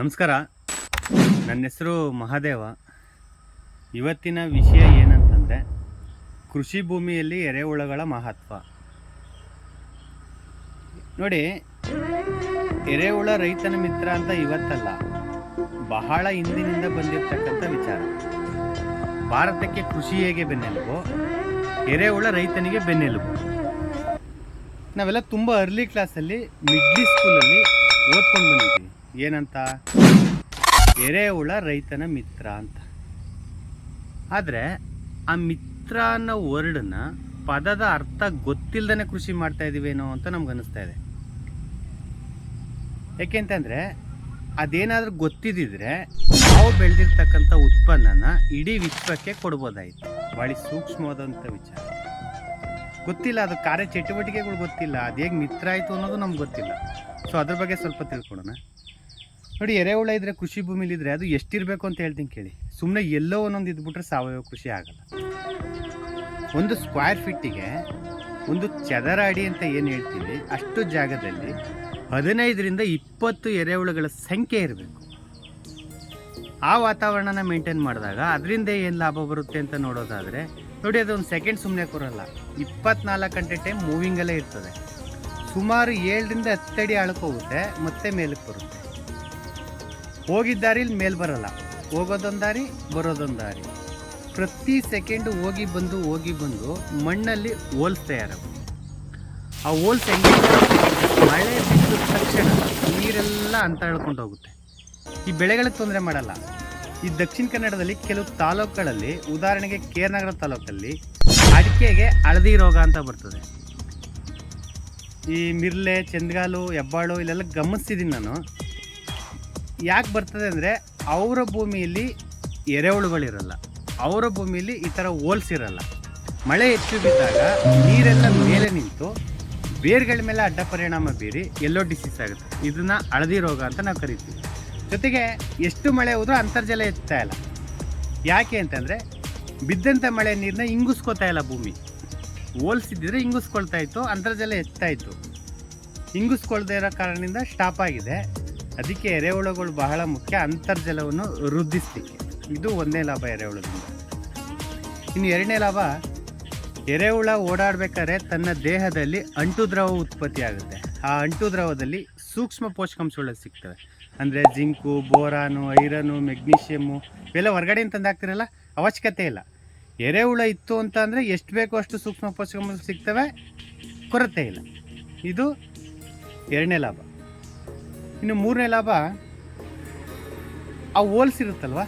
ನಮಸ್ಕಾರ. ನನ್ನ ಹೆಸರು ಮಹಾದೇವ. ಇವತ್ತಿನ ವಿಷಯ ಏನಂತಂದರೆ, ಕೃಷಿ ಭೂಮಿಯಲ್ಲಿ ಎರೆಹುಳಗಳ ಮಹತ್ವ. ನೋಡಿ ಎರೆಹುಳ ರೈತನ ಮಿತ್ರ ಅಂತ ಇವತ್ತಲ್ಲ, ಬಹಳ ಹಿಂದಿನಿಂದ ಬಂದಿರತಕ್ಕಂಥ ವಿಚಾರ. ಭಾರತಕ್ಕೆ ಕೃಷಿ ಹೇಗೆ ಬೆನ್ನೆಲುಬು? ಎರೆಹುಳ ರೈತನಿಗೆ ಬೆನ್ನೆಲುಬು. ನಾವೆಲ್ಲ ತುಂಬ ಅರ್ಲಿ ಕ್ಲಾಸಲ್ಲಿ ಮಿಡ್ಲಿ ಸ್ಕೂಲಲ್ಲಿ ಓದ್ಕೊಂಡು ಬಂದಿದ್ದೀವಿ ಏನಂತ? ಎರೆಹುಳ ರೈತನ ಮಿತ್ರ ಅಂತ. ಆದರೆ ಆ ಮಿತ್ರ ಅನ್ನೋ ವರ್ಡನ್ನ ಪದದ ಅರ್ಥ ಗೊತ್ತಿಲ್ಲದೇ ಕೃಷಿ ಮಾಡ್ತಾ ಇದೀವೇನೋ ಅಂತ ನಮ್ಗೆ ಅನಿಸ್ತಾ ಇದೆ. ಯಾಕೆಂತಂದರೆ ಅದೇನಾದರೂ ಗೊತ್ತಿದ್ದಿದ್ರೆ ನಾವು ಬೆಳೆದಿರ್ತಕ್ಕಂಥ ಉತ್ಪನ್ನನ ಇಡೀ ವಿಶ್ವಕ್ಕೆ ಕೊಡ್ಬೋದಾಯಿತು. ಭಾಳ ಸೂಕ್ಷ್ಮವಾದಂಥ ವಿಚಾರ. ಗೊತ್ತಿಲ್ಲ, ಅದು ಕಾರ್ಯ ಚಟುವಟಿಕೆಗಳು ಗೊತ್ತಿಲ್ಲ, ಅದು ಹೇಗೆ ಮಿತ್ರ ಆಯಿತು ಅನ್ನೋದು ನಮ್ಗೆ ಗೊತ್ತಿಲ್ಲ. ಸೊ ಅದ್ರ ಬಗ್ಗೆ ಸ್ವಲ್ಪ ತಿಳ್ಕೊಳೋಣ ನೋಡಿ, ಎರೆಹುಳ ಇದ್ರೆ ಕೃಷಿ ಭೂಮಿಲಿದ್ರೆ ಅದು ಎಷ್ಟಿರಬೇಕು ಅಂತ ಹೇಳ್ತೀನಿ ಕೇಳಿ. ಸುಮ್ಮನೆ ಎಲ್ಲೋ ಒಂದೊಂದು ಇದ್ಬಿಟ್ರೆ ಸಾವಯವ ಕೃಷಿ ಆಗಲ್ಲ. ಒಂದು ಸ್ಕ್ವೇರ್ ಫೀಟಿಗೆ ಒಂದು ಚದರ ಅಡಿ ಅಂತ ಏನು ಹೇಳ್ತೀವಿ ಅಷ್ಟು ಜಾಗದಲ್ಲಿ ಹದಿನೈದರಿಂದ ಇಪ್ಪತ್ತು ಎರೆಹುಳುಗಳ ಸಂಖ್ಯೆ ಇರಬೇಕು. ಆ ವಾತಾವರಣನ ಮೇಂಟೈನ್ ಮಾಡಿದಾಗ ಅದರಿಂದ ಏನು ಲಾಭ ಬರುತ್ತೆ ಅಂತ ನೋಡೋದಾದರೆ, ನೋಡಿ ಅದೊಂದು ಸೆಕೆಂಡ್ ಸುಮ್ಮನೆ ಕೊರಲ್ಲ, ಇಪ್ಪತ್ನಾಲ್ಕು ಗಂಟೆ ಟೈಮ್ ಮೂವಿಂಗಲ್ಲೇ ಇರ್ತದೆ. ಸುಮಾರು ಏಳರಿಂದ ಹತ್ತಡಿ ಹೋಗುತ್ತೆ, ಮತ್ತೆ ಮೇಲಕ್ಕೆ ಬರುತ್ತೆ. ಹೋಗಿದ್ದ ದಾರಿಲಿ ಮೇಲೆ ಬರಲ್ಲ, ಹೋಗೋದೊಂದು ದಾರಿ, ಬರೋದೊಂದು ದಾರಿ. ಪ್ರತಿ ಸೆಕೆಂಡು ಹೋಗಿ ಬಂದು ಹೋಗಿ ಬಂದು ಮಣ್ಣಲ್ಲಿ ಹೋಲ್ಸ್ ತಯಾರಾಗುತ್ತೆ. ಆ ಹೋಲ್ಸ್ ಹೆಂಗೆ ಮಳೆ ಬಿದ್ದ ತಕ್ಷಣ ನೀರೆಲ್ಲ ಅಂತ ಹೇಳ್ಕೊಂಡು ಹೋಗುತ್ತೆ. ಈ ಬೆಳೆಗಳಿಗೆ ತೊಂದರೆ ಮಾಡಲ್ಲ. ಈ ದಕ್ಷಿಣ ಕನ್ನಡದಲ್ಲಿ ಕೆಲವು ತಾಲೂಕುಗಳಲ್ಲಿ, ಉದಾಹರಣೆಗೆ ಕೇರ್ನಗರ ತಾಲೂಕಲ್ಲಿ ಅಡಿಕೆಗೆ ಹಳದಿ ರೋಗ ಅಂತ ಬರ್ತದೆ. ಈ ಮಿರ್ಲೆ, ಚಂದ್ಗಾಲು, ಹೆಬ್ಬಾಳು ಇಲ್ಲೆಲ್ಲ ಗಮನಿಸ್ತಿದ್ದೀನಿ ನಾನು. ಯಾಕೆ ಬರ್ತದೆ ಅಂದರೆ ಅವರ ಭೂಮಿಯಲ್ಲಿ ಎರೆಹುಳುಗಳಿರಲ್ಲ. ಅವರ ಭೂಮಿಯಲ್ಲಿ ಈ ಥರ ಹೋಲ್ಸಿರಲ್ಲ ಮಳೆ ಹೆಚ್ಚು ಬಿದ್ದಾಗ ನೀರೆಲ್ಲ ಮೇಲೆ ನಿಂತು ಬೇರುಗಳ ಮೇಲೆ ಅಡ್ಡ ಪರಿಣಾಮ ಬೀರಿ ಎಲ್ಲೋ ಡಿಸೀಸ್ ಆಗುತ್ತೆ. ಇದನ್ನು ಹಳದಿ ರೋಗ ಅಂತ ನಾವು ಕರಿತೀವಿ. ಜೊತೆಗೆ ಎಷ್ಟು ಮಳೆ ಹೋದ್ರೂ ಅಂತರ್ಜಲ ಹೆಚ್ಚುತ್ತಾ ಇಲ್ಲ. ಯಾಕೆ ಅಂತಂದರೆ ಬಿದ್ದಂಥ ಮಳೆ ನೀರನ್ನ ಇಂಗಿಸ್ಕೋತಾ ಇಲ್ಲ ಭೂಮಿ. ಹೋಲ್ಸಿದ್ದಿದ್ರೆ ಇಂಗುಸ್ಕೊಳ್ತಾ ಇತ್ತು, ಅಂತರ್ಜಲ ಹೆಚ್ಚುತ್ತಾ ಇತ್ತು. ಇಂಗಿಸ್ಕೊಳ್ದೇ ಇರೋ ಕಾರಣದಿಂದ ಸ್ಟಾಪ್ ಆಗಿದೆ. ಅದಕ್ಕೆ ಎರೆಹುಳುಗಳು ಬಹಳ ಮುಖ್ಯ, ಅಂತರ್ಜಲವನ್ನು ವೃದ್ಧಿಸಲಿಕ್ಕೆ. ಇದು ಒಂದನೇ ಲಾಭ ಎರೆಹುಳದಿಂದ. ಇನ್ನು ಎರಡನೇ ಲಾಭ, ಎರೆಹುಳ ಓಡಾಡಬೇಕಾದ್ರೆ ತನ್ನ ದೇಹದಲ್ಲಿ ಅಂಟು ದ್ರವ ಉತ್ಪತ್ತಿ ಆಗುತ್ತೆ ಆ ಅಂಟು ದ್ರವದಲ್ಲಿ ಸೂಕ್ಷ್ಮ ಪೋಷಕಾಂಶಗಳು ಸಿಗ್ತವೆ. ಅಂದರೆ ಜಿಂಕು, ಬೋರಾನು, ಐರನು, ಮೆಗ್ನೀಷಿಯಮ್ಮು ಇವೆಲ್ಲ ಹೊರಗಡೆಯಿಂದ ತಂದು ಹಾಕ್ತಿರಲ್ಲ ಅವಶ್ಯಕತೆ ಇಲ್ಲ. ಎರೆಹುಳ ಇತ್ತು ಅಂತ ಅಂದರೆ ಎಷ್ಟು ಬೇಕೋ ಅಷ್ಟು ಸೂಕ್ಷ್ಮ ಪೋಷಕ ಸಿಗ್ತವೆ, ಕೊರತೆ ಇಲ್ಲ. ಇದು ಎರಡನೇ ಲಾಭ. ಇನ್ನು ಮೂರನೇ ಲಾಭ, ಆ ಹೋಲ್ಸ್ ಇರುತ್ತಲ್ವ?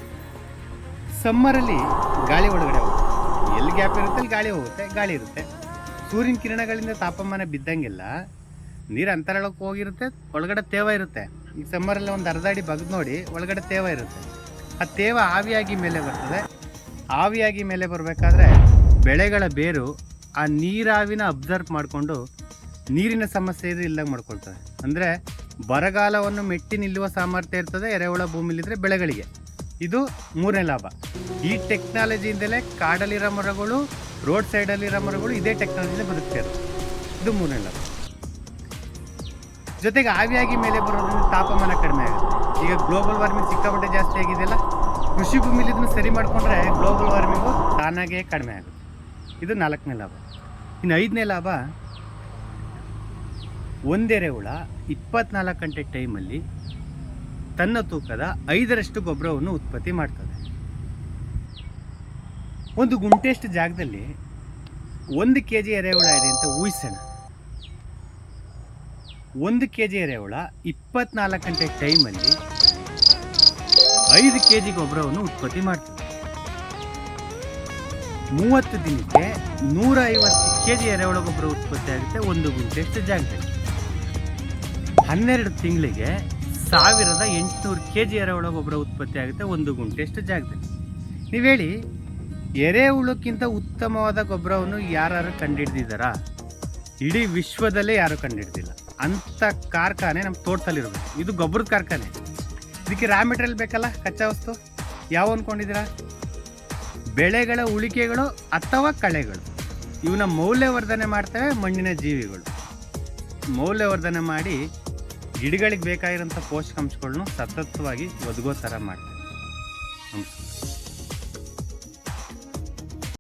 ಸಮ್ಮರಲ್ಲಿ ಗಾಳಿ ಒಳಗಡೆ ಹೋಗುತ್ತೆ. ಎಲ್ಲಿ ಗ್ಯಾಪ್ ಇರುತ್ತೆ, ಅಲ್ಲಿ ಗಾಳಿ ಹೋಗುತ್ತೆ. ಗಾಳಿ ಇರುತ್ತೆ. ಸೂರ್ಯನ ಕಿರಣಗಳಿಂದ ತಾಪಮಾನ ಬಿದ್ದಂಗೆಲ್ಲ ನೀರು ಅಂತರಳಕ್ಕೆ ಹೋಗಿರುತ್ತೆ, ಒಳಗಡೆ ತೇವ ಇರುತ್ತೆ. ಈಗ ಸಮ್ಮರಲ್ಲಿ ಒಂದು ಅರ್ಧ ಅಡಿ ಬಗ್ದು ನೋಡಿ ಒಳಗಡೆ ತೇವ ಇರುತ್ತೆ. ಆ ತೇವ ಆವಿಯಾಗಿ ಮೇಲೆ ಬರ್ತದೆ. ಆವಿಯಾಗಿ ಮೇಲೆ ಬರಬೇಕಾದ್ರೆ ಬೆಳೆಗಳ ಬೇರು ಆ ನೀರಾವಿನ ಅಬ್ಸರ್ವ್ ಮಾಡಿಕೊಂಡು ನೀರಿನ ಸಮಸ್ಯೆ ಇದು ಇಲ್ಲದಂಗೆ ಮಾಡ್ಕೊಳ್ತದೆ. ಅಂದರೆ ಬರಗಾಲವನ್ನು ಮೆಟ್ಟಿ ನಿಲ್ಲುವ ಸಾಮರ್ಥ್ಯ ಇರ್ತದೆ, ಎರೆಹುಳ ಭೂಮಿಲಿದ್ರೆ ಬೆಳೆಗಳಿಗೆ. ಇದು ಮೂರನೇ ಲಾಭ. ಈ ಟೆಕ್ನಾಲಜಿಯಿಂದಲೇ ಕಾಡಲ್ಲಿರೋ ಮರಗಳು, ರೋಡ್ ಸೈಡಲ್ಲಿರೋ ಮರಗಳು ಇದೇ ಟೆಕ್ನಾಲಜಿಯಿಂದ ಬದುಕ್ತಾ ಇರೋದು ಇದು ಮೂರನೇ ಲಾಭ. ಜೊತೆಗೆ ಆವಿಯಾಗಿ ಮೇಲೆ ಬರೋದ್ರಿಂದ ತಾಪಮಾನ ಕಡಿಮೆ ಆಗುತ್ತೆ. ಈಗ ಗ್ಲೋಬಲ್ ವಾರ್ಮಿಂಗ್ ಸಿಕ್ಕಾಪಟ್ಟೆ ಜಾಸ್ತಿ ಆಗಿದೆಯಲ್ಲ, ಕೃಷಿ ಭೂಮಿಲಿ ಇದನ್ನು ಸರಿ ಮಾಡಿಕೊಂಡ್ರೆ ಗ್ಲೋಬಲ್ ವಾರ್ಮಿಂಗು ತಾನಾಗೇ ಕಡಿಮೆ ಆಗುತ್ತೆ. ಇದು ನಾಲ್ಕನೇ ಲಾಭ. ಇನ್ನು ಐದನೇ ಲಾಭ, ಒಂದೆರೆ ಹುಳ ಇಪ್ಪತ್ನಾಲ್ಕು ಗಂಟೆ ಟೈಮಲ್ಲಿ ತನ್ನ ತೂಕದ ಐದರಷ್ಟು ಗೊಬ್ಬರವನ್ನು ಉತ್ಪತ್ತಿ ಮಾಡ್ತದೆ. ಒಂದು ಗುಂಟೆಷ್ಟು ಜಾಗದಲ್ಲಿ ಒಂದು ಕೆ ಜಿ ಎರೆಹುಳ ಇದೆ ಅಂತ ಊಹಿಸೋಣ. ಒಂದು ಕೆ ಜಿ ಎರೆಹುಳ ಇಪ್ಪತ್ನಾಲ್ಕು ಗಂಟೆ ಟೈಮಲ್ಲಿ ಐದು ಕೆ ಜಿ ಗೊಬ್ಬರವನ್ನು ಉತ್ಪತ್ತಿ ಮಾಡ್ತದೆ. ಮೂವತ್ತು ದಿನಕ್ಕೆ ನೂರ ಐವತ್ತು ಕೆ ಜಿ ಎರೆಹುಳ ಗೊಬ್ಬರ ಉತ್ಪತ್ತಿ ಆಗುತ್ತೆ, ಒಂದು ಗುಂಟೆಷ್ಟು ಜಾಗದಲ್ಲಿ. ಹನ್ನೆರಡು ತಿಂಗಳಿಗೆ ಸಾವಿರದ ಎಂಟುನೂರು ಕೆ ಜಿ ಎರೆಹುಳ ಗೊಬ್ಬರ ಉತ್ಪತ್ತಿ ಆಗುತ್ತೆ, ಒಂದು ಗುಂಟೆಷ್ಟು ಜಾಗದಲ್ಲಿ. ನೀವು ಹೇಳಿ, ಎರೆಹುಳಕ್ಕಿಂತ ಉತ್ತಮವಾದ ಗೊಬ್ಬರವನ್ನು ಯಾರು ಕಂಡುಹಿಡ್ದಿದ್ದಾರಾ ಇಡೀ ವಿಶ್ವದಲ್ಲೇ ಯಾರು ಕಂಡುಹಿಡ್ದಿಲ್ಲ ಅಂಥ ಕಾರ್ಖಾನೆ ನಮ್ಮ ತೋಟದಲ್ಲಿರಬೇಕು ಇದು ಗೊಬ್ಬರದ ಕಾರ್ಖಾನೆ. ಇದಕ್ಕೆ ರಾ ಮೆಟೀರಿಯಲ್ ಬೇಕಲ್ಲ, ಕಚ್ಚಾ ವಸ್ತು? ಯಾವ ಅಂದ್ಕೊಂಡಿದ್ದೀರಾ ಬೆಳೆಗಳ ಉಳಿಕೆಗಳು ಅಥವಾ ಕಳೆಗಳು. ಇವನ್ನ ಮೌಲ್ಯವರ್ಧನೆ ಮಾಡ್ತವೆ ಮಣ್ಣಿನ ಜೀವಿಗಳು. ಮೌಲ್ಯವರ್ಧನೆ ಮಾಡಿ ಗಿಡಗಳಿಗೆ ಬೇಕಾಗಿರೋಂಥ ಪೋಷಕಾಂಶಗಳನ್ನು ಸತತವಾಗಿ ಒದಗೋ ಥರ ಮಾಡ್ತವೆ. ನಮಸ್ಕಾರ.